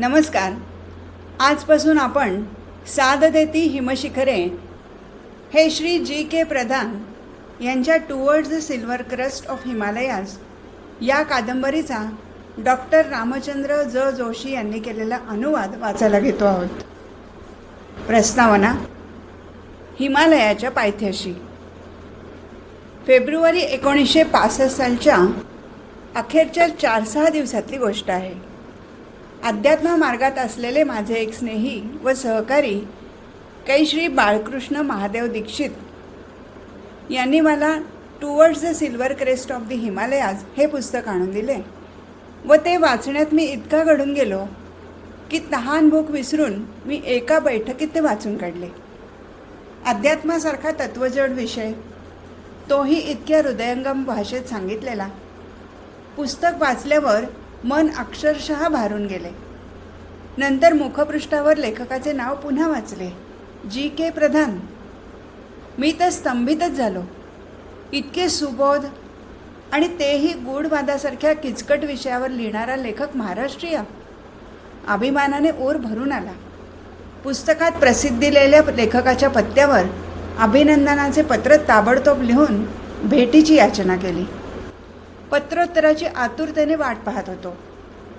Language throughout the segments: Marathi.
नमस्कार. आजपासून आपण साद देती हिमशिखरे हे श्री जी के प्रधान यांच्या towards the silver crest of Himalayas या कादंबरीचा डॉक्टर रामचंद्र ज जोशी यांनी केलेला अनुवाद वाचायला घेतो आहोत. प्रस्तावना हिमालयाच्या पायथ्याशी. फेब्रुवारी एकोणीसशे पासष्ट सालच्या अखेरच्या चार सहा दिवसातली गोष्ट आहे. अध्यात्म मार्गात असलेले माझे एक स्नेही व सहकारी कै श्री बाळकृष्ण महादेव दीक्षित यांनी मला towards the silver crest of the Himalayas हे पुस्तक आणून दिले व ते वाचण्यात मी इतका घडून गेलो की तहान भूक विसरून मी एका बैठकीत ते वाचून काढले. अध्यात्मासारखा तत्वजड विषय तोही इतक्या हृदयंगम भाषेत सांगितलेला. पुस्तक वाचल्यावर मन अक्षरशः भारून गेले. नंतर मुखपृष्ठावर लेखकाचे नाव पुन्हा वाचले. जी के प्रधान. मी तर स्तंभितच झालो. इतके सुबोध आणि तेही गूढवादासारख्या किचकट विषयावर लिहिणारा लेखक महाराष्ट्रीय. अभिमानाने ओर भरून आला. पुस्तकात प्रसिद्धीलेल्या लेखकाच्या पत्त्यावर अभिनंदनाचे पत्र ताबडतोब लिहून भेटीची याचना केली. पत्रोत्तराची आतुरतेने वाट पाहत होतो.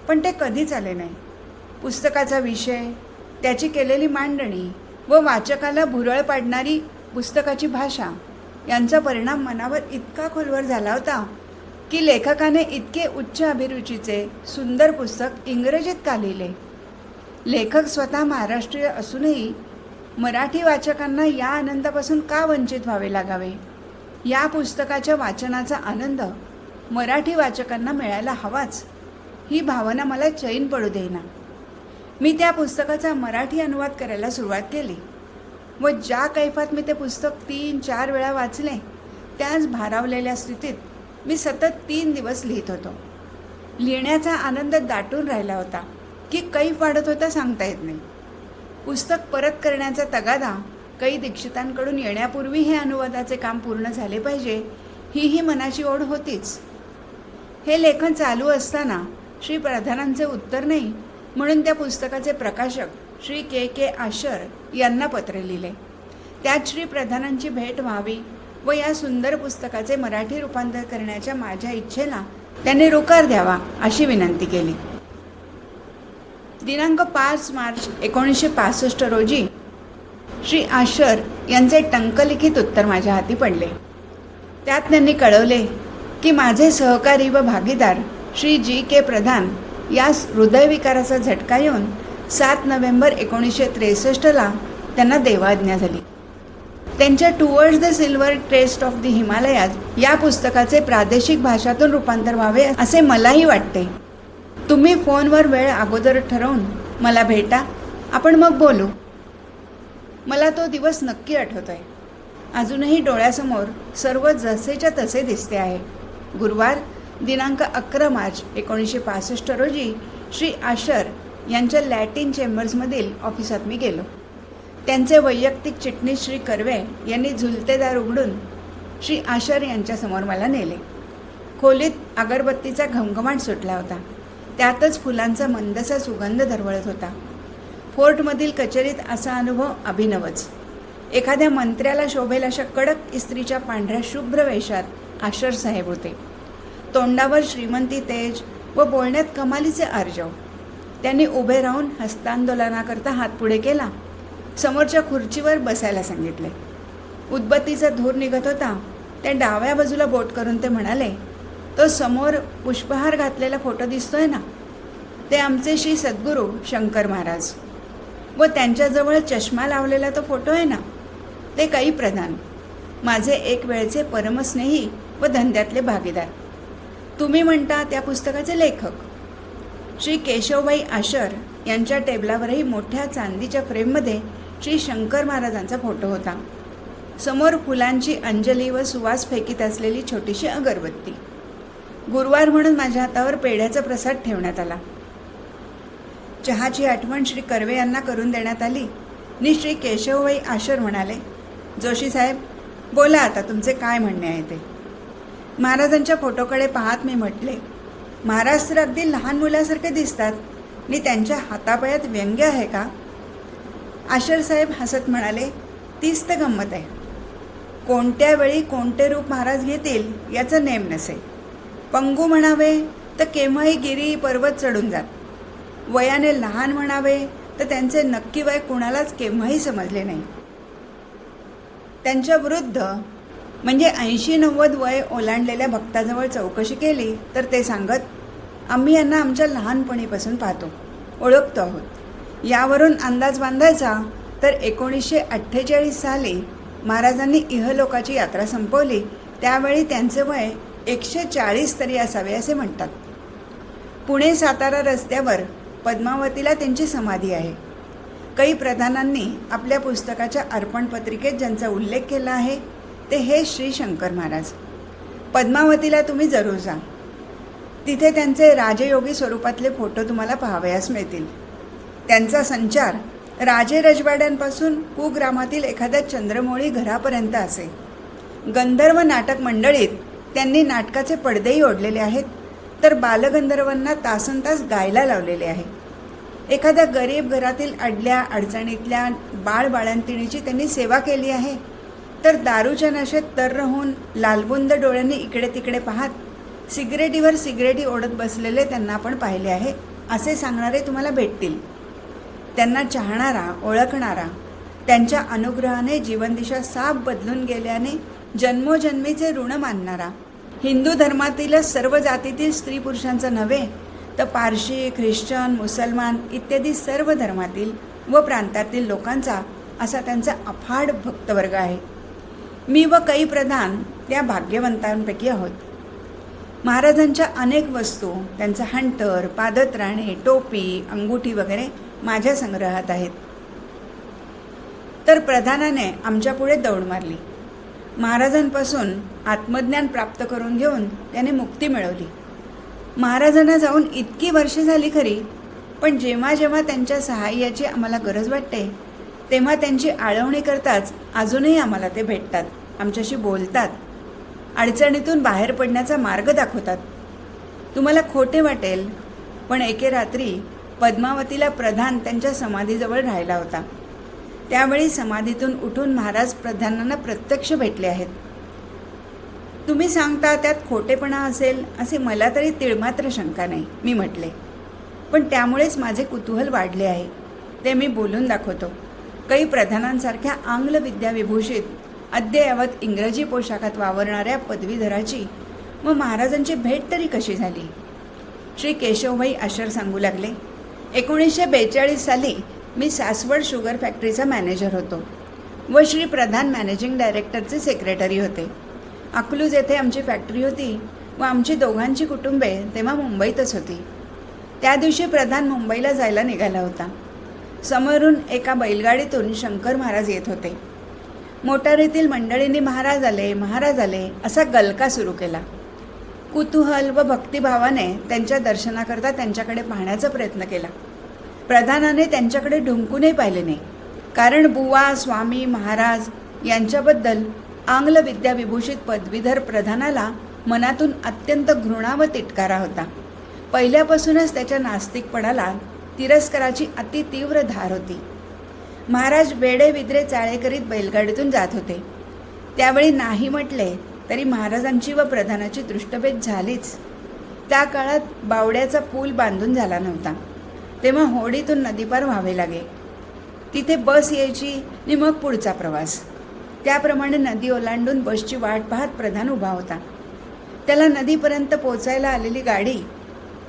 पण ते कधीच आले नाही. पुस्तकाचा विषय त्याची केलेली मांडणी व वाचकाला भुरळ पाडणारी पुस्तकाची भाषा यांचा परिणाम मनावर इतका खोलवर झाला होता की लेखकाने इतके उच्च अभिरुचीचे सुंदर पुस्तक इंग्रजीत का लिहिले? लेखक स्वतः महाराष्ट्रीय असूनही मराठी वाचकांना या आनंदापासून का वंचित व्हावे लागावे? या पुस्तकाच्या वाचनाचा आनंद मराठी वाचकांना मिळायला हवाच. ही भावना मला चैन पडू देईना. मी त्या पुस्तकाचा मराठी अनुवाद करायला सुरुवात केली व ज्या कैफात मी ते पुस्तक तीन चार वेळा वाचले त्याच भारावलेल्या स्थितीत मी सतत तीन दिवस लिहित होतो. लिहिण्याचा आनंद दाटून राहिला होता की कैफ वाढत होता सांगता येत नाही. पुस्तक परत करण्याचा तगादा कै दीक्षितांकडून येण्यापूर्वी हे अनुवादाचे काम पूर्ण झाले पाहिजे ही ही मनाची ओढ होतीच. हे लेखन चालू असताना श्री प्रधानांचे उत्तर नाही म्हणून त्या पुस्तकाचे प्रकाशक श्री के के आशर यांना पत्र लिहिले. त्यात श्री प्रधानांची भेट व्हावी व या सुंदर पुस्तकाचे मराठी रूपांतर करण्याच्या माझ्या इच्छेला त्यांनी रोकार द्यावा अशी विनंती केली. दिनांक पाच मार्च एकोणीसशे पासष्ट रोजी श्री आशर यांचे टंकलिखित उत्तर माझ्या हाती पडले. त्यात त्यांनी कळवले की माझे सहकारी व भागीदार श्री जी के प्रधान यास हृदयविकाराचा झटका येऊन सात नोव्हेंबर एकोणीसशे त्रेसष्टला त्यांना देवाज्ञा झाली. त्यांच्या towards the silver crest of the Himalayas या पुस्तकाचे प्रादेशिक भाषातून रूपांतर व्हावे असे मलाही वाटते. तुम्ही फोनवर वेळ अगोदर ठरवून मला भेटा. आपण मग बोलू. मला तो दिवस नक्की आठवतोय. अजूनही डोळ्यासमोर सर्व जसेच्या तसे दिसते आहे. गुरुवार दिनांक अकरा मार्च एकोणीसशे पासष्ट रोजी श्री आशर यांच्या लॅटिन चेंबर्समधील ऑफिसात मी गेलो. त्यांचे वैयक्तिक चिटणीस श्री कर्वे यांनी झुलतेदार उघडून श्री आशर यांच्यासमोर मला नेले. खोलीत अगरबत्तीचा घमघमाट सुटला होता. त्यातच फुलांचा मंदसा सुगंध दरवळत होता. फोर्टमधील कचेरीत असा अनुभव अभिनवच. एखाद्या मंत्र्याला शोभेल अशा कडक इस्त्रीच्या पांढऱ्या शुभ्र वेशात आशर साहेब होते. तोंडावर श्रीमंती तेज व बोलण्यात कमालीचे आर्जव. त्यांनी उभे राहून हस्तांदोलनाकरता हात पुढे केला. समोरच्या खुर्चीवर बसायला सांगितले. उदबत्तीचा धूर निघत होता. त्या डाव्या बाजूला बोट करून ते म्हणाले तो समोर पुष्पहार घातलेला फोटो दिसतोय ना? ते आमचे श्री सद्गुरू शंकर महाराज. व त्यांच्याजवळ चष्मा लावलेला तो फोटो आहे ना? ते काही प्रधान. माझे एक वेळचे परमस्नेही व धंद्यातले भागीदार. तुम्ही म्हणता त्या पुस्तकाचे लेखक. श्री केशवबाई आशर यांच्या टेबलावरही मोठ्या चांदीच्या फ्रेममध्ये श्री शंकर महाराजांचा फोटो होता. समोर फुलांची अंजली व सुवास फेकीत असलेली छोटीशी अगरबत्ती. गुरुवार म्हणून माझ्या हातावर पेढ्याचा प्रसाद ठेवण्यात आला. चहाची आठवण श्री कर्वे यांना करून देण्यात आली. नि श्री केशवबाई आशर म्हणाले जोशी साहेब बोला आता तुमचे काय म्हणणे आहे ते. महाराजांच्या फोटोकडे पाहत मी म्हटले महाराज तर अगदी लहान मुलासारखे दिसतात. आणि त्यांच्या हातापायात व्यंग्य आहे का? आशर साहेब हसत म्हणाले तीच तर गंमत आहे. कोणत्या वेळी कोणते रूप महाराज घेतील याचं नेम नसे. पंगू म्हणावे तर केव्हाही गिरी पर्वत चढून जात. वयाने लहान म्हणावे तर त्यांचे नक्की वय कुणालाच केव्हाही समजले नाही. त्यांच्या वृद्ध म्हणजे ऐंशी नव्वद वय ओलांडलेल्या भक्ताजवळ चौकशी केली तर ते सांगत आम्ही यांना आमच्या लहानपणीपासून पाहतो ओळखतो आहोत. यावरून अंदाज बांधायचा तर एकोणीसशे अठ्ठेचाळीस साली महाराजांनी इहलोकाची यात्रा संपवली. त्यावेळी त्यांचे वय एकशे चाळीस तरी असावे असे म्हणतात. पुणे सातारा रस्त्यावर पद्मावतीला त्यांची समाधी आहे. काही प्रधानांनी आपल्या पुस्तकाच्या अर्पण पत्रिकेत ज्यांचा उल्लेख केला आहे ते हे श्री शंकर महाराज. पद्मावतीला तुम्ही जरूर जा. तिथे त्यांचे राजयोगी स्वरूपातले फोटो तुम्हाला पाहावयास मिळतील. त्यांचा संचार राजे रजवाड्यांपासून कुग्रामातील एखाद्या चंद्रमोळी घरापर्यंत असे. गंधर्व नाटक मंडळीत त्यांनी नाटकाचे पडदेही ओढलेले आहेत तर बालगंधर्वांना तासन तास गायला लावलेले आहे. एखाद्या गरीब घरातील अडल्या अडचणीतल्या बाळ बाळंतिणीची त्यांनी सेवा केली आहे. तर दारूच्या नशेत तर राहून लालबुंद डोळ्यांनी इकडे तिकडे पाहत सिगरेटीवर सिगरेटी ओढत बसलेले त्यांना आपण पाहिले आहे. असे सांगणारे तुम्हाला भेटतील. त्यांना चाहणारा ओळखणारा त्यांच्या अनुग्रहाने जीवनदिशा साफ बदलून गेल्याने जन्मोजन्मीचे ऋण मानणारा हिंदू धर्मातील सर्व जातीतील स्त्री पुरुषांचं नव्हे तर पारशी ख्रिश्चन मुसलमान इत्यादी सर्व धर्मातील व प्रांतातील लोकांचा असा त्यांचा अफाड भक्तवर्ग आहे. मी व कई प्रधान त्या भाग्यवंतांपैकी आहोत. महाराजांच्या अनेक वस्तू त्यांचं हंटर पादत्राणे टोपी अंगुठी वगैरे माझ्या संग्रहात आहेत. तर प्रधानाने आमच्यापुढे दौड मारली. महाराजांपासून आत्मज्ञान प्राप्त करून घेऊन त्याने मुक्ती मिळवली. महाराजांना जाऊन इतकी वर्षे झाली खरी पण जेव्हा जेव्हा त्यांच्या सहाय्याची आम्हाला गरज वाटते तेव्हा त्यांची आळवणी करताच अजूनही आम्हाला ते भेटतात आमच्याशी बोलतात अडचणीतून बाहेर पडण्याचा मार्ग दाखवतात. तुम्हाला खोटे वाटेल पण एके रात्री पद्मावतीला प्रधान त्यांच्या समाधीजवळ राहिला होता. त्यावेळी समाधीतून उठून महाराज प्रधानांना प्रत्यक्ष भेटले आहेत. तुम्ही सांगता त्यात खोटेपणा असेल असे मला तरी तिळमात्र शंका नाही मी म्हटले. पण त्यामुळेच माझे कुतूहल वाढले आहे ते मी बोलून दाखवतो. कई प्रधानांसारख्या आंग्ल विद्याविभूषित अद्ययावत इंग्रजी पोशाखात वावरणाऱ्या पदवीधराची व महाराजांची भेट तरी कशी झाली? श्री केशवभाई आशर सांगू लागले एकोणीसशे बेचाळीस साली मी सासवड शुगर फॅक्टरीचा मॅनेजर होतो व श्री प्रधान मॅनेजिंग डायरेक्टरचे सेक्रेटरी होते. अकलूज येथे आमची फॅक्टरी होती व आमची दोघांची कुटुंबे तेव्हा मुंबईतच होती. त्या दिवशी प्रधान मुंबईला जायला निघाला होता. समोरून एका बैलगाडीतून शंकर महाराज येत होते. मोटारीतील मंडळींनी महाराज आले महाराज आले असा गलका सुरू केला. कुतूहल व भक्तिभावाने त्यांच्या दर्शनाकरता त्यांच्याकडे पाहण्याचा प्रयत्न केला. प्रधानाने त्यांच्याकडे ढुंकूनही पाहिले नाही. कारण बुवा स्वामी महाराज यांच्याबद्दल आंग्ल विद्याविभूषित पदवीधर प्रधानाला मनातून अत्यंत घृणा व तिटकारा होता. पहिल्यापासूनच त्याच्या नास्तिकपणाला तिरस्काराची अति तीव्र धार होती. महाराज बेडे विद्रे चाळे करीत बैलगाडीतून जात होते. त्यावेळी नाही म्हटले तरी महाराजांची व प्रधानाची दृष्टभेद झालीच. त्या काळात बावड्याचा पूल बांधून झाला नव्हता. तेव्हा होडीतून नदीपार व्हावे लागे. तिथे बस यायची आणि मग पुढचा प्रवास. त्याप्रमाणे नदी ओलांडून बसची वाट पाहत प्रधान उभा होता. त्याला नदीपर्यंत पोचायला आलेली गाडी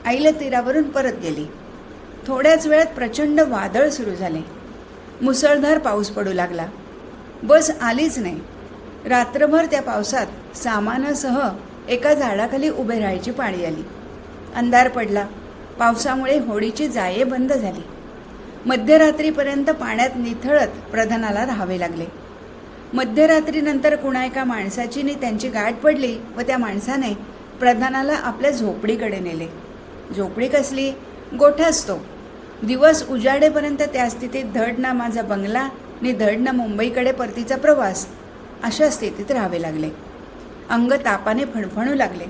आईला तीरावरून परत गेली. थोड्याच वेळात प्रचंड वादळ सुरू झाले. मुसळधार पाऊस पडू लागला. बस आलीच नाही. रात्रभर त्या पावसात सामानासह एका झाडाखाली उभे राहायची पाळी आली. अंधार पडला. पावसामुळे होडीची जाये बंद झाली. मध्यरात्रीपर्यंत पाण्यात निथळत प्रधानाला राहावे लागले. मध्यरात्रीनंतर कुणा एका माणसाची नि त्यांची गाठ पडली व त्या माणसाने प्रधानाला आपल्या झोपडीकडे नेले. झोपडी कसली? गोठाच दिवस उजाडेपर्यंत त्या स्थितीत धड ना माझा बंगला नि धड ना मुंबईकडे परतीचा प्रवास अशा स्थितीत राहावे लागले. अंग तापाने फणफणू लागले.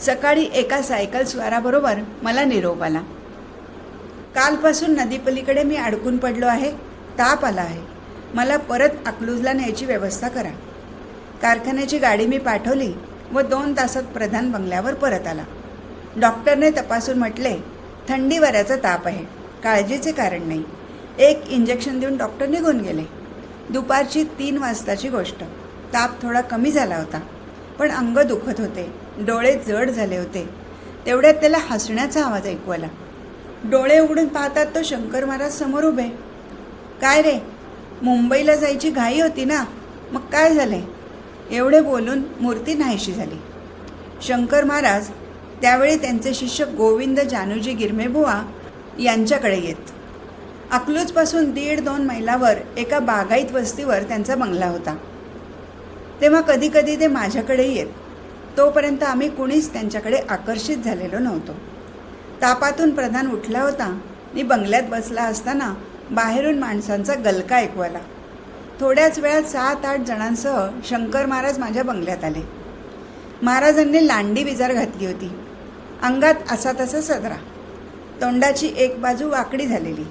सकाळी एका सायकल स्वाराबरोबर मला निरोप आला. कालपासून नदीपलीकडे मी अडकून पडलो आहे. ताप आला आहे. मला परत अकलूजला न्यायची व्यवस्था करा. कारखान्याची गाडी मी पाठवली व दोन तासात प्रधान बंगल्यावर परत आला. डॉक्टरने तपासून म्हटले थंडी वाऱ्याचा ताप आहे. काळजीचे कारण नाही. एक इंजेक्शन देऊन डॉक्टर निघून गेले. दुपारची तीन वाजताची गोष्ट. ताप थोडा कमी झाला होता. पण अंग दुखत होते. डोळे जड झाले होते. तेवढ्यात त्याला हसण्याचा आवाज ऐकू आला. डोळे उघडून पाहतात तो शंकर महाराज समोर उभे. काय रे? मुंबईला जायची घाई होती ना? मग काय झाले एवढे बोलून मूर्ती नाहीशी झाली. शंकर महाराज त्यावेळी त्यांचे शिष्य गोविंद जानूजी गिरमेबुवा यांच्याकडे येत. अकलूजपासून दीड दोन मैलावर एका बागाईत वस्तीवर त्यांचा बंगला होता. तेव्हा कधीकधी ते माझ्याकडेही येत. तोपर्यंत आम्ही कुणीच त्यांच्याकडे आकर्षित झालेलो नव्हतो. तापातून प्रधान उठला होता. मी बंगल्यात बसला असताना बाहेरून माणसांचा गलका ऐकू आला थोड्याच वेळात सात आठ जणांसह शंकर महाराज माझ्या बंगल्यात आले. महाराजांनी लांडी विजार घातली होती. अंगात असा तसा सदरा. तोंडाची एक बाजू वाकडी झालेली.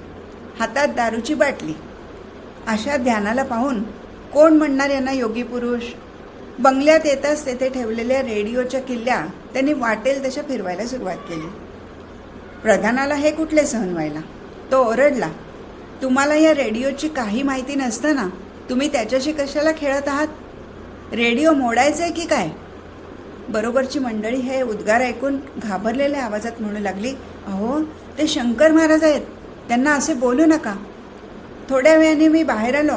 हातात दारूची बाटली. अशा ध्यानाला पाहून कोण म्हणणार यांना योगी पुरुष? बंगल्यात येताच तेथे ठेवलेल्या रेडिओच्या किल्ल्या त्यांनी वाटेल तशा फिरवायला सुरुवात केली. प्रधानाला हे कुठले सहन व्हायला? तो ओरडला तुम्हाला या रेडिओची काही माहिती नसताना तुम्ही त्याच्याशी कशाला खेळत आहात? रेडिओ मोडायचं आहे की काय? बरोबरची मंडळी हे उद्गार ऐकून घाबरलेल्या आवाजात म्हणू लागली अहो ते शंकर महाराज आहेत. त्यांना असे बोलू नका. थोड्या वेळाने मी बाहेर आलो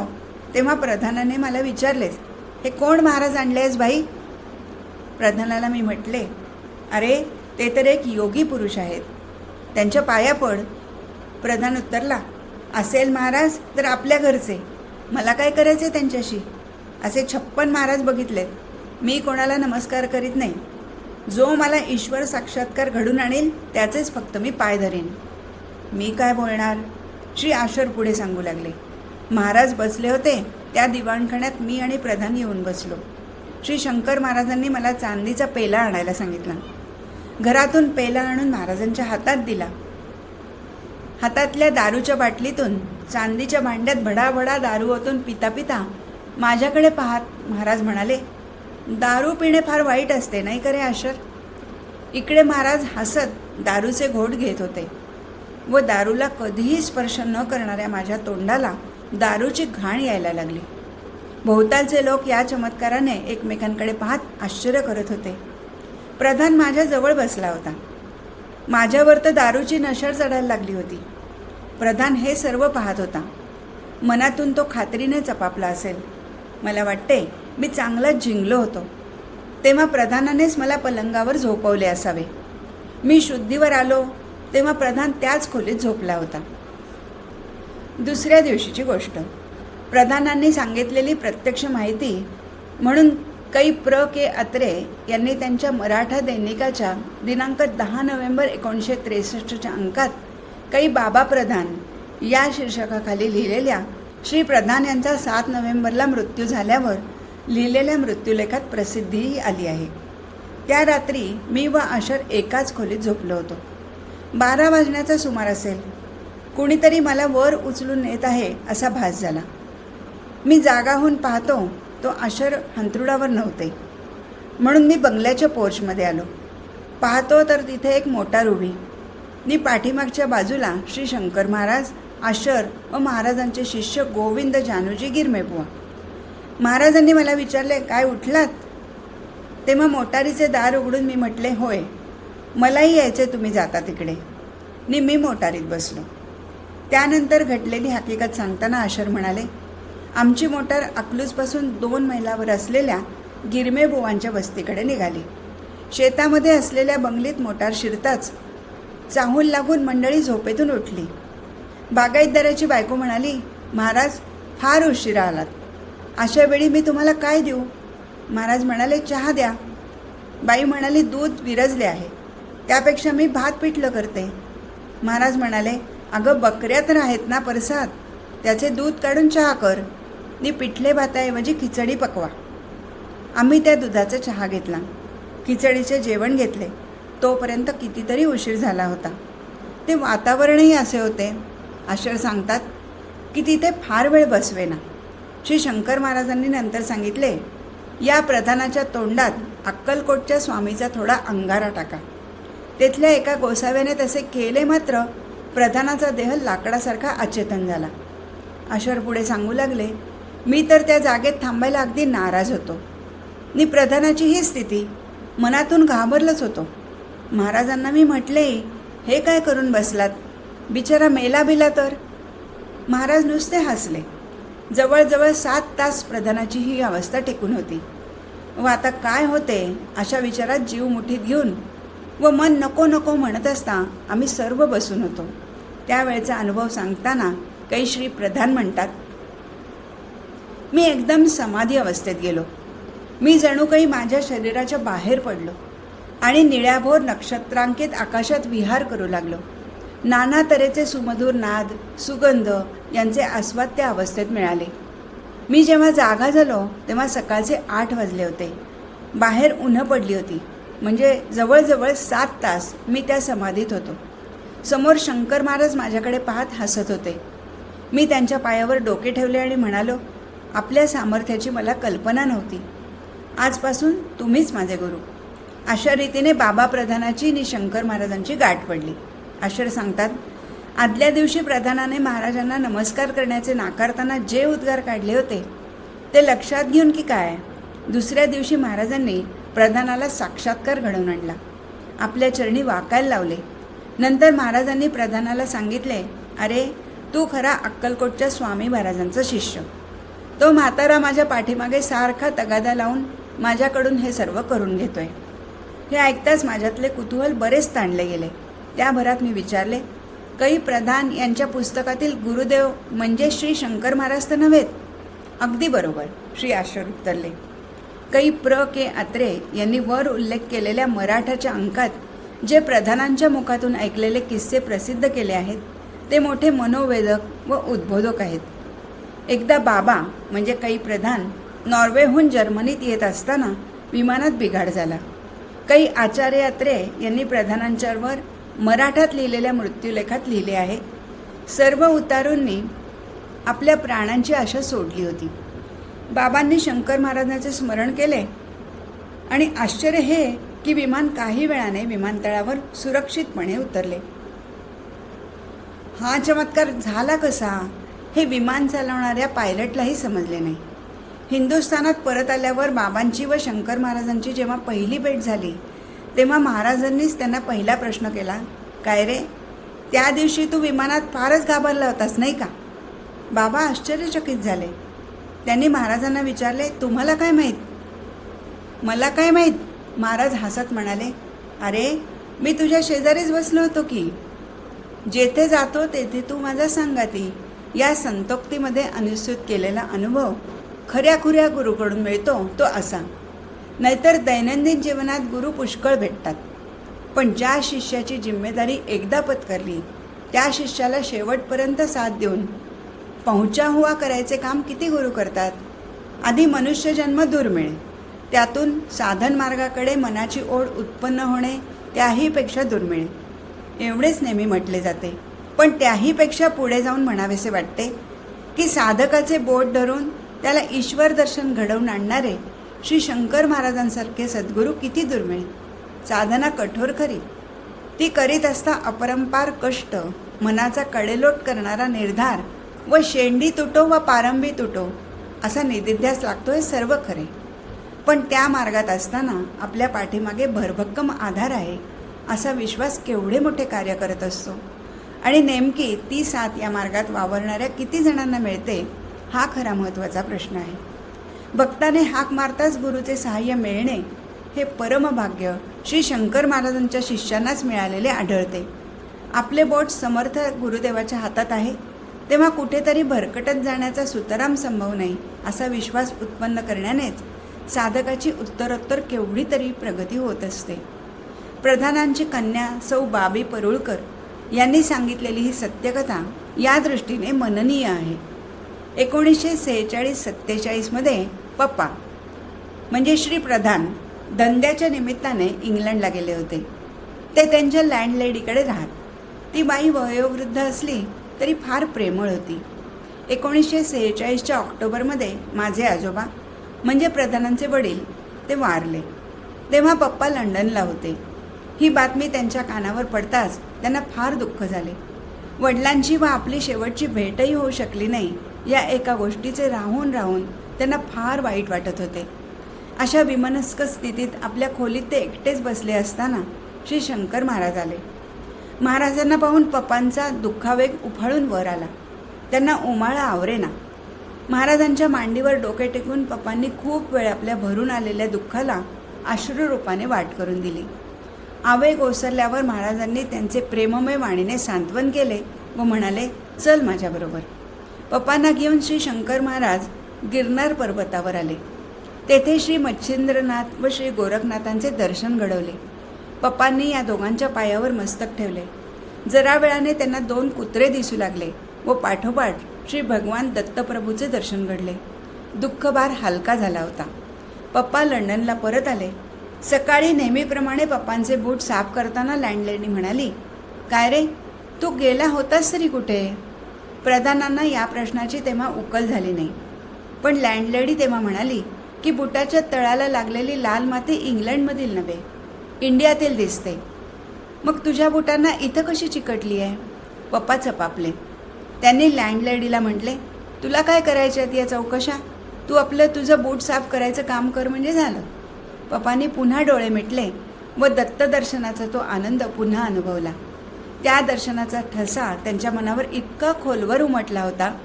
तेव्हा प्रधानाने मला विचारले हे कोण महाराज आणले आहेस बाई? प्रधानाला मी म्हटले अरे ते तर एक योगी पुरुष आहेत. त्यांच्या पाया पड. प्रधान उत्तरला असेल महाराज तर आपल्या घरचे. मला काय करायचे त्यांच्याशी? असे छप्पन महाराज बघितलेत. मी कोणाला नमस्कार करीत नाही. जो मला ईश्वर साक्षात्कार घडून आणेल त्याचेच फक्त मी पाय धरेन. मी काय बोलणार? श्री आशर पुढे सांगू लागले. महाराज बसले होते. त्या दिवाणखाण्यात मी आणि प्रधान येऊन बसलो. श्री शंकर महाराजांनी मला चांदीचा पेला आणायला सांगितला. घरातून पेला आणून महाराजांच्या हातात दिला. हातातल्या दारूच्या बाटलीतून चांदीच्या भांड्यात भडाभडा दारू ओतून पिता पिता माझ्याकडे पाहत महाराज म्हणाले दारू पिणे फार वाईट असते नाही करे आशर? इकडे महाराज हसत दारूचे घोट घेत होते. व दारूला कधीही स्पर्श न करणाऱ्या माझ्या तोंडाला दारूची घाण यायला लागली. भोवतालचे लोक या चमत्काराने एकमेकांकडे पाहत आश्चर्य करत होते. प्रधान माझ्याजवळ बसला होता. माझ्यावर तर दारूची नशर चढायला लागली होती. प्रधान हे सर्व पाहत होता. मनातून तो खात्रीने चपापला असेल. मला वाटते मी चांगलाच जिंकलो होतो. तेव्हा प्रधानानेच मला पलंगावर झोपवले असावे. मी शुद्धीवर आलो तेव्हा प्रधान त्याच खोलीत झोपला होता. दुसऱ्या दिवशीची गोष्ट. प्रधानांनी सांगितलेली प्रत्यक्ष माहिती म्हणून कै प्र के अत्रे यांनी त्यांच्या मराठा दैनिकाच्या दिनांक दहा नोव्हेंबर एकोणीसशे त्रेसष्टच्या अंकात कै बाबा प्रधान या शीर्षकाखाली लिहिलेल्या श्री प्रधान यांचा सात नोव्हेंबरला मृत्यू झाल्यावर लिहिलेल्या मृत्यूलेखात प्रसिद्धीही आली आहे. त्या रात्री मी व आशर एकाच खोलीत झोपलो होतो. बारा वाजण्याचा सुमार असेल. कुणीतरी मला वर उचलून येत आहे असा भास झाला. मी जागाहून पाहतो तो आशर हंतरुडावर नव्हते. म्हणून मी बंगल्याच्या पोर्चमध्ये आलो. पाहतो तर तिथे एक मोटार उभी मी पाठीमागच्या बाजूला श्री शंकर महाराज आशर व महाराजांचे शिष्य गोविंद जानूजी गिरमेबुवा. महाराजांनी मला विचारले काय उठलात? तेव्हा मोटारीचे दार उघडून मी म्हटले होय मलाही यायचे तुम्ही जाता तिकडे. नि मी मोटारीत बसलो. त्यानंतर घडलेली हकीकत सांगताना आशर म्हणाले आमची मोटार अकलूजपासून दोन मैलावर असलेल्या गिरमेबुवांच्या वस्तीकडे निघाली. शेतामध्ये असलेल्या बंगलीत मोटार शिरताच चाहूल लागून मंडळी झोपेतून उठली. बागायतदाराची बायको म्हणाली महाराज फार उशिरा आलात. अशा वेळी मी तुम्हाला काय देऊ? महाराज म्हणाले चहा द्या. बाई म्हणाली दूध विरजले आहे. त्यापेक्षा मी भात पिठलं करते. महाराज म्हणाले अगं बकऱ्या तर आहेत ना परसात. त्याचे दूध काढून चहा कर. नी पिठले भाताऐवजी खिचडी पकवा. आम्ही त्या दुधाचा चहा घेतला. खिचडीचे जेवण घेतले. तोपर्यंत कितीतरी उशीर झाला होता. ते वातावरणही असे होते. आश्चर्य सांगतात की तिथे फार वेळ बसवेना. श्री शंकर महाराजांनी नंतर सांगितले या प्रधानाच्या तोंडात अक्कलकोटच्या स्वामीचा थोडा अंगारा टाका. तिथल्या एका गोसाव्याने तसे केले मात्र प्रधानाचा देह लाकडासारखा अचेतन झाला. अशर पुढे सांगू लागले मी तर त्या जागेत थांबायला अगदी नाराज होतो. मी प्रधानाची ही स्थिती मनातून घाबरलंच होतो. महाराजांना मी म्हटले हे काय करून बसलात? बिचारा मेला बिला तर. महाराज नुसते हसले. जवळजवळ सात तास प्रधानाची ही अवस्था टेकून होती. व आता काय होते अशा विचारात जीव मुठीत घेऊन व मन नको नको म्हणत असता आम्ही सर्व बसून होतो. त्यावेळेचा अनुभव सांगताना काही श्री प्रधान म्हणतात मी एकदम समाधी अवस्थेत गेलो. मी जणू काही माझ्या शरीराच्या बाहेर पडलो आणि निळ्याभोर नक्षत्रांकित आकाशात विहार करू लागलो. नाना तऱ्हेचे सुमधूर नाद सुगंध यांचे आस्वाद त्या अवस्थेत मिळाले. मी जेव्हा जागा झालो तेव्हा सकाळचे आठ वाजले होते. बाहेर उन्हं पडली होती. म्हणजे जवळजवळ सात तास मी त्या समाधीत होतो. समोर शंकर महाराज माझ्याकडे पाहत हसत होते. मी त्यांच्या पायावर डोके ठेवले आणि म्हणालो आपल्या सामर्थ्याची मला कल्पना नव्हती. आजपासून तुम्हीच माझे गुरु. अशा रीतीने बाबा प्रधानाची आणि शंकर महाराजांची गाठ पडली. अशर सांगतात आदल्या दिवशी प्रधानाने महाराजांना नमस्कार करण्याचे नाकारताना जे उद्गार काढले होते ते लक्षात घेऊन की काय? दुसऱ्या दिवशी महाराजांनी प्रधानाला साक्षात्कार घडवून आणला. आपल्या चरणी वाकायला लावले. नंतर महाराजांनी प्रधानाला सांगितले अरे तू खरा अक्कलकोटच्या स्वामी महाराजांचा शिष्य. तो म्हातारा माझ्या पाठीमागे सारखा तगादा लावून माझ्याकडून हे सर्व करून घेतोय. हे ऐकताच माझ्यातले कुतूहल बरेच ताणले गेले. त्याभरात मी विचारले कै प्रधान यांच्या पुस्तकातील गुरुदेव म्हणजे श्री शंकर महाराज तर नव्हेत. अगदी बरोबर श्री आश्वर उत्तरले. कै प्र. के. अत्रे यांनी वर उल्लेख केलेल्या मराठाच्या अंकात जे प्रधानांच्या मुखातून ऐकलेले किस्से प्रसिद्ध केले आहेत ते मोठे मनोवेदक व उद्बोधक आहेत. एकदा बाबा म्हणजे कई प्रधान नॉर्वेहून जर्मनीत येत असताना विमानात बिघाड झाला. काही आचार्य अत्रे यांनी प्रधानांच्यावर मराठात लिहिलेल्या मृत्यूलेखात लिहिले आहे. सर्व उतारूंनी आपल्या प्राणांची आशा सोडली होती. बाबांनी शंकर महाराजांचे स्मरण केले आणि आश्चर्य हे की विमान काही वेळाने विमानतळावर सुरक्षितपणे उतरले. हा चमत्कार झाला कसा हे विमान चालवणाऱ्या पायलटलाही समजले नाही. हिंदुस्थानात परत आल्यावर बाबांची व शंकर महाराजांची जेव्हा पहिली भेट झाली तेव्हा महाराजांनीच त्यांना पहिला प्रश्न केला काय रे? त्या दिवशी तू विमानात फारच घाबरला होतास नाही का? बाबा आश्चर्यचकित झाले. त्यांनी महाराजांना विचारले तुम्हाला काय माहीत? मला काय माहीत? महाराज हसत म्हणाले अरे मी तुझ्या शेजारीच बसलो होतो की. जेथे जातो तेथे तू माझा सांगाती या संतोक्तीमध्ये अनुसूत केलेला अनुभव खऱ्या खुऱ्या गुरुकडून मिळतो तो असा. नाहीतर दैनंदिन जीवनात गुरु पुष्कळ भेटतात. पण ज्या शिष्याची जिम्मेदारी एकदा पत्करली त्या शिष्याला शेवटपर्यंत साथ देऊन पहुंचा हुआ करायचे काम किती गुरु करतात? आधी मनुष्यजन्म दुर्मिळ त्यातून साधन मार्गाकडे मनाची ओढ उत्पन्न होणे त्याहीपेक्षा दुर्मिळ एवढेच नेहमी म्हटले जाते. पण त्याहीपेक्षा पुढे जाऊन म्हणावेसे वाटते की साधकाचे बोट धरून त्याला ईश्वर दर्शन घडवून आणणारे श्री शंकर महाराजांसारखे सद्गुरू किती दुर्मिळ. साधना कठोर खरी. ती करीत असता अपरंपार कष्ट मनाचा कडेलोट करणारा निर्धार व शेंडी तुटो व पारंबी तुटो असा निदिध्यास लागतो हे सर्व खरे. पण त्या मार्गात असताना आपल्या पाठीमागे भरभक्कम आधार आहे असा विश्वास केवढे मोठे कार्य करत असतो. आणि नेमकी ती साथ या मार्गात वावरणाऱ्या किती जणांना मिळते हा खरा महत्त्वाचा प्रश्न आहे. भक्ताने हाक मारताच गुरुचे सहाय्य मिळणे हे परमभाग्य श्री शंकर महाराजांच्या शिष्यांनाच मिळालेले आढळते. आपले बोट समर्थ गुरुदेवाच्या हातात आहे. तेव्हा कुठेतरी भरकटत जाण्याचा सुतराम संभव नाही असा विश्वास उत्पन्न करण्यानेच साधकाची उत्तरोत्तर केवढी तरी प्रगती होत असते. प्रधानांची कन्या सौ बाबी परुळकर यांनी सांगितलेली ही सत्यकथा या दृष्टीने मननीय आहे. एकोणीसशे सेहेचाळीस सत्तेचाळीसमध्ये पप्पा. म्हणजे श्री प्रधान धंद्याच्या निमित्ताने इंग्लंडला गेले होते. ते त्यांच्या लँडलेडीकडे राहत. ती बाई वयोवृद्ध असली तरी फार प्रेमळ होती. एकोणीसशे सेहेचाळीसच्या ऑक्टोबरमध्ये माझे आजोबा म्हणजे प्रधानांचे वडील ते वारले. तेव्हा पप्पा लंडनला होते. ही बातमी त्यांच्या कानावर पडताच त्यांना फार दुःख झाले. वडिलांची व आपली शेवटची भेटही होऊ शकली नाही या एका गोष्टीचे राहून राहून त्यांना फार वाईट वाटत होते. अशा विमनस्क स्थितीत आपल्या खोलीत ते एकटेच बसले असताना श्री शंकर महाराज आले. महाराजांना पाहून पप्पांचा दुःखावेग उफाळून वर आला. त्यांना उमाळा आवरेना. महाराजांच्या मांडीवर डोके टेकून पप्पांनी खूप वेळ आपल्या भरून आलेल्या दुःखाला अश्रुरूपाने वाट करून दिली. आवेग ओसरल्यावर महाराजांनी त्यांचे प्रेममय वाणीने सांत्वन केले व म्हणाले चल माझ्याबरोबर. पप्पांना घेऊन श्री शंकर महाराज गिरनार पर्वतावर आले. तेथे श्री मच्छिंद्रनाथ व श्री गोरखनाथांचे दर्शन घडवले. पप्पांनी या दोघांच्या पायावर मस्तक ठेवले. जरा वेळाने त्यांना दोन कुत्रे दिसू लागले व पाठोपाठ श्री भगवान दत्तप्रभूचे दर्शन घडले. दुःखभार हलका झाला होता. पप्पा लंडनला परत आले. सकाळी नेहमीप्रमाणे पप्पांचे बूट साफ करताना लँडलेडी म्हणाली काय रे तू गेला होतास तरी कुठे? प्रधानांना या प्रश्नाची तेव्हा उकल झाली नाही. पण लँडलेडी तेव्हा म्हणाली की बुटाच्या तळाला लागलेली लाल माती इंग्लंडमधील नव्हे इंडियातील दिसते. मग तुझ्या बुटांना इथं कशी चिकटली आहे? पप्पा चपापले. त्यांनी लँडलेडीला म्हटले तुला काय करायच्या आहेत या चौकशा? तू आपलं तुझं बूट साफ करायचं काम कर म्हणजे झालं. पप्पाने पुन्हा डोळे मिटले व दत्तदर्शनाचा तो आनंद पुन्हा अनुभवला. त्या दर्शनाचा ठसा त्यांच्या मनावर इतका खोलवर उमटला होता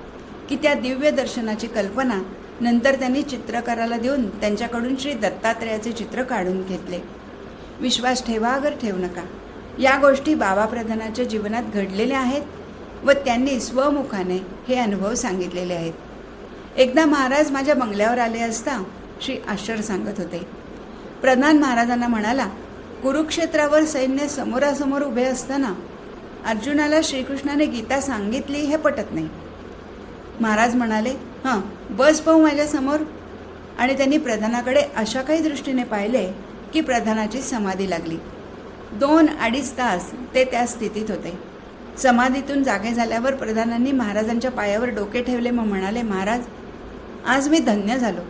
की त्या दिव्य दर्शनाची कल्पना नंतर त्यांनी चित्रकाराला देऊन त्यांच्याकडून श्री दत्तात्रेयाचे चित्र काढून घेतले. विश्वास ठेवा अगर ठेवू नका. या गोष्टी बाबा प्रधानाच्या जीवनात घडलेल्या आहेत व त्यांनी स्वमुखाने हे अनुभव सांगितलेले आहेत. एकदा महाराज माझ्या बंगल्यावर आले असता श्री आश्चर्य सांगत होते. प्रधान महाराजांना म्हणाला कुरुक्षेत्रावर सैन्य समोरासमोर उभे असताना अर्जुनाला श्रीकृष्णाने गीता सांगितली हे पटत नाही. महाराज म्हणाले हां बस पाहू माझ्यासमोर आणि त्यांनी प्रधानाकडे अशा काही दृष्टीने पाहिले की प्रधानाची समाधी लागली. दोन अडीच तास ते त्या स्थितीत होते. समाधीतून जागे झाल्यावर प्रधानांनी महाराजांच्या पायावर डोके ठेवले मग म्हणाले महाराज आज मी धन्य झालो.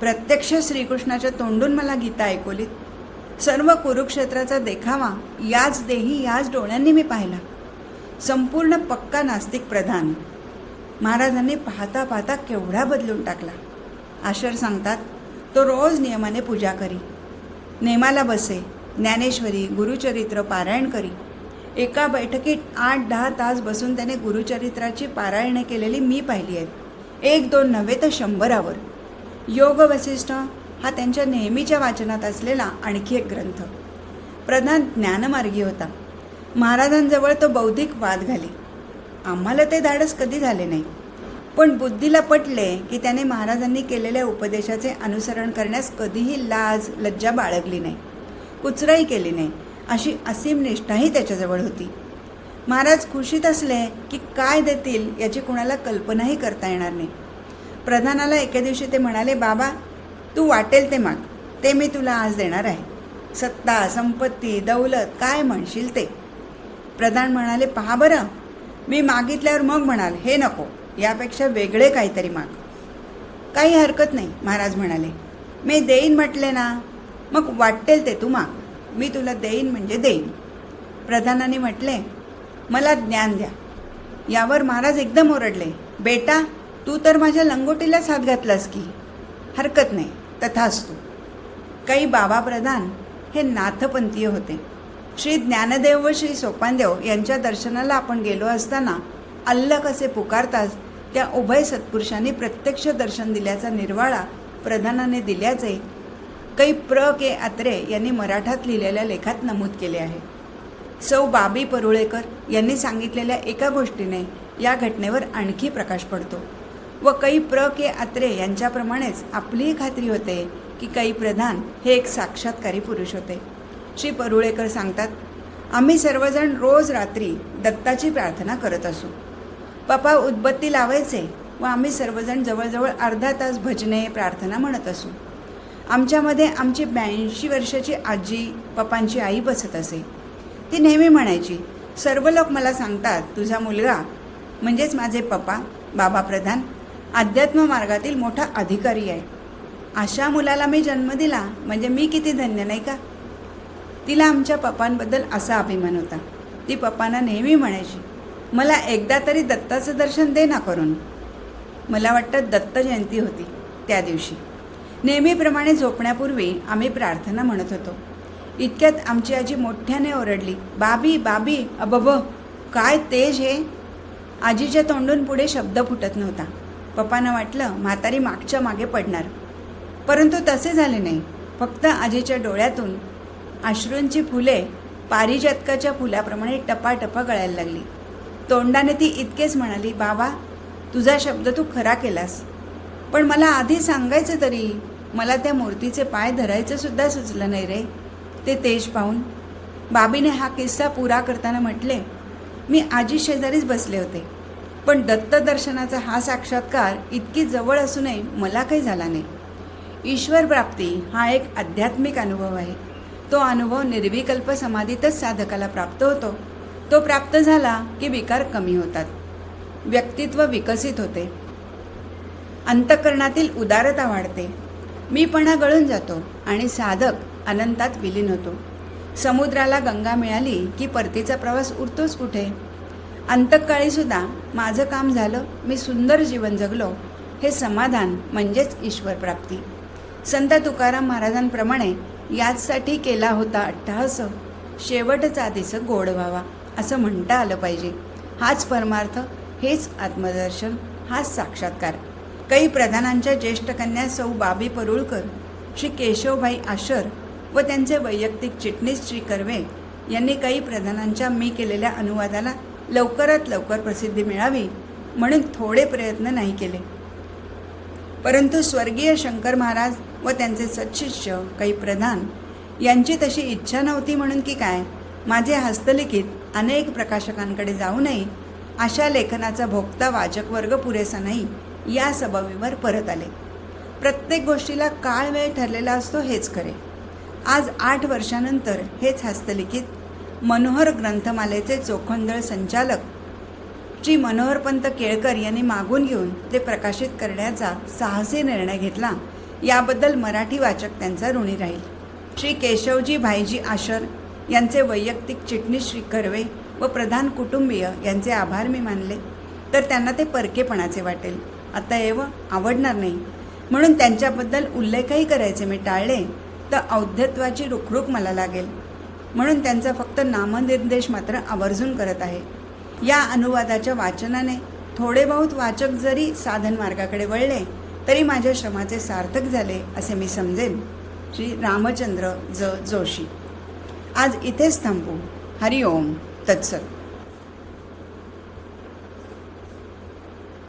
प्रत्यक्ष श्रीकृष्णाच्या तोंडून मला गीता ऐकवलीत. सर्व कुरुक्षेत्राचा देखावा याच देही याच डोळ्यांनी मी पाहिला. संपूर्ण पक्का नास्तिक प्रधान. महाराजांनी पाहता पाहता केवढा बदलून टाकला. आशर सांगतात तो रोज नियमाने पूजा करी. नेमाला बसे ज्ञानेश्वरी गुरुचरित्र पारायण करी. एका बैठकीत आठ दहा तास बसून त्याने गुरुचरित्राची पारायणे केलेली मी पाहिली आहेत. एक दोन नव्हे तर शंभरावर. योग वसिष्ठ हा त्यांच्या नेहमीच्या वाचनात असलेला आणखी एक ग्रंथ. प्रधान ज्ञानमार्गी होता. महाराजांजवळ तो बौद्धिक वाद घाली. आम्हाला ते धाडस कधी झाले नाही. पण बुद्धीला पटले की त्याने महाराजांनी केलेल्या उपदेशाचे अनुसरण करण्यास कधीही लाज लज्जा बाळगली नाही. कुचराई केली नाही. अशी असीम निष्ठाही त्याच्याजवळ होती. महाराज खुशीत असले की काय देतील याची कुणाला कल्पनाही करता येणार नाही. प्रधानाला एके दिवशी ते म्हणाले बाबा तू वाटेल ते माग. ते मी तुला आज देणार आहे. सत्ता संपत्ती दौलत काय म्हणशील ते? प्रधान म्हणाले पहा बरं. मी मागितल्यावर मग म्हणाल हे नको यापेक्षा वेगळे काहीतरी माग. काही हरकत नाही महाराज म्हणाले. मी देईन म्हटले ना मग वाटेल ते तू माग. मी तुला देईन म्हणजे देईन. प्रधानाने म्हटले मला ज्ञान द्या. यावर महाराज एकदम ओरडले बेटा तू तर माझ्या लंगोटीलाच हात घातलास की? हरकत नाही तथाच तू काही बाबा प्रधान हे नाथपंथीय होते. श्री ज्ञानदेव व श्री सोपानदेव यांच्या दर्शनाला आपण गेलो असताना अल्लक असे पुकारताच त्या उभय सत्पुरुषांनी प्रत्यक्ष दर्शन दिल्याचा निर्वाळा प्रधानाने दिल्याचे काही प्र के आत्रे यांनी मराठात लिहिलेल्या लेखात नमूद केले आहे. सौ बाबी परुळेकर यांनी सांगितलेल्या एका गोष्टीने या घटनेवर आणखी प्रकाश पडतो व कै प्र के आत्रे यांच्याप्रमाणेच आपलीही खात्री होते की कै प्रधान हे एक साक्षात्कारी पुरुष होते. श्री परुळेकर सांगतात आम्ही सर्वजण रोज रात्री दत्ताची प्रार्थना करत असू. पप्पा उदबत्ती लावायचे व आम्ही सर्वजण जवळजवळ अर्धा तास भजने प्रार्थना म्हणत असू. आमच्यामध्ये आमची ब्याऐंशी वर्षाची आजी पप्पांची आई बसत असे. ती नेहमी म्हणायची सर्व लोक मला सांगतात तुझा मुलगा म्हणजेच माझे पप्पा बाबा प्रधान अध्यात्म मार्गातील मोठा अधिकारी आहे. अशा मुलाला मी जन्म दिला म्हणजे मी किती धन्य नाही का? तिला आमच्या पप्पांबद्दल असा अभिमान होता. ती पप्पांना नेहमी म्हणायची मला एकदा तरी दत्ताचं दर्शन दे ना करून. मला वाटतं दत्त जयंती होती त्या दिवशी. नेहमीप्रमाणे झोपण्यापूर्वी आम्ही प्रार्थना म्हणत होतो. इतक्यात आमची आजी मोठ्याने ओरडली बाबी बाबी अबब काय तेज हे? आजीच्या तोंडून पुढे शब्द फुटत नव्हता. पप्पांना वाटलं म्हातारी मागच्या मागे पडणार. परंतु तसे झाले नाही. फक्त आजीच्या डोळ्यातून अश्रूंची फुले पारिजातकाच्या फुलाप्रमाणे टपाटपा गळायला लागली. तोंडाने ती इतकेच म्हणाली बाबा तुझा शब्द तू खरा केलास. पण मला आधी सांगायचं तरी मला त्या मूर्तीचे पाय धरायचं सुद्धा सुचलं नाही रे. ते तेज पाहून बाबीने हा किस्सा पुरा करताना म्हटले मी आजी शेजारीच बसले होते. पण दत्त दर्शनाचा हा साक्षात्कार इतकी जवळ असूनही मला काही झाला नाही. ईश्वर प्राप्ती हा एक आध्यात्मिक अनुभव आहे. तो अनुभव निर्विकल्प समाधीतच साधकाला प्राप्त होतो. तो प्राप्त झाला की विकार कमी होतात. व्यक्तित्व विकसित होते. अंतकरणातील उदारता वाढते. मीपणा गळून जातो आणि साधक अनंतात विलीन होतो. समुद्राला गंगा मिळाली की परतीचा प्रवास उरतोच कुठे? अंतकाळीसुद्धा माझं काम झालं मी सुंदर जीवन जगलो. हे समाधान म्हणजेच ईश्वर प्राप्ती संत तुकाराम महाराजांप्रमाणे याचसाठी केला होता अट्टहास. शेवटचा दिस गोड व्हावा असं म्हणता आलं पाहिजे. हाच परमार्थ हेच आत्मदर्शन हाच साक्षात्कार. काही प्रधानांच्या ज्येष्ठ कन्या सौ बाबी परुळकर श्री केशवभाई आशर व त्यांचे वैयक्तिक चिटणीस श्री कर्वे यांनी काही प्रधानांच्या मी केलेल्या अनुवादाला लवकरात लवकर प्रसिद्धी मिळावी म्हणून थोडे प्रयत्न नाही केले. परंतु स्वर्गीय शंकर महाराज व त्यांचे सत्शिष्य काही प्रधान यांची तशी इच्छा नव्हती म्हणून की काय? माझे हस्तलिखित अनेक प्रकाशकांकडे जाऊनही अशा लेखनाचा भोगता वाचक वर्ग पुरेसा नाही या सबबीवर परत आले. प्रत्येक गोष्टीला काळ वेळ ठरलेला असतो हेच खरे. आज आठ वर्षानंतर हेच हस्तलिखित मनोहर ग्रंथमालेचे चोखंदळ संचालक श्री मनोहरपंत केळकर यांनी मागून घेऊन ते प्रकाशित करण्याचा साहसी निर्णय घेतला. याबद्दल मराठी वाचक त्यांचा ऋणी राहील. श्री केशवजी भाईजी आशर यांचे वैयक्तिक चिटणीस श्री कर्वे व प्रधान कुटुंबीय यांचे आभार मी मानले. तर त्यांना ते परकेपणाचे वाटेल. आता एव आवडणार नाही. म्हणून त्यांच्याबद्दल उल्लेखही करायचे मी टाळले तर औद्धत्वाची रुखरुख मला लागेल. म्हणून त्यांचा फक्त नामनिर्देश मात्र आवर्जून करत आहे. या अनुवादाच्या वाचनाने थोडे बहुत वाचक जरी साधन मार्गाकडे वळले तरी माझ्या श्रमाचे सार्थक झाले असे मी समजेन. श्री रामचंद्र ज जोशी. आज इथेच थांबू. हरिओम. तत्सत.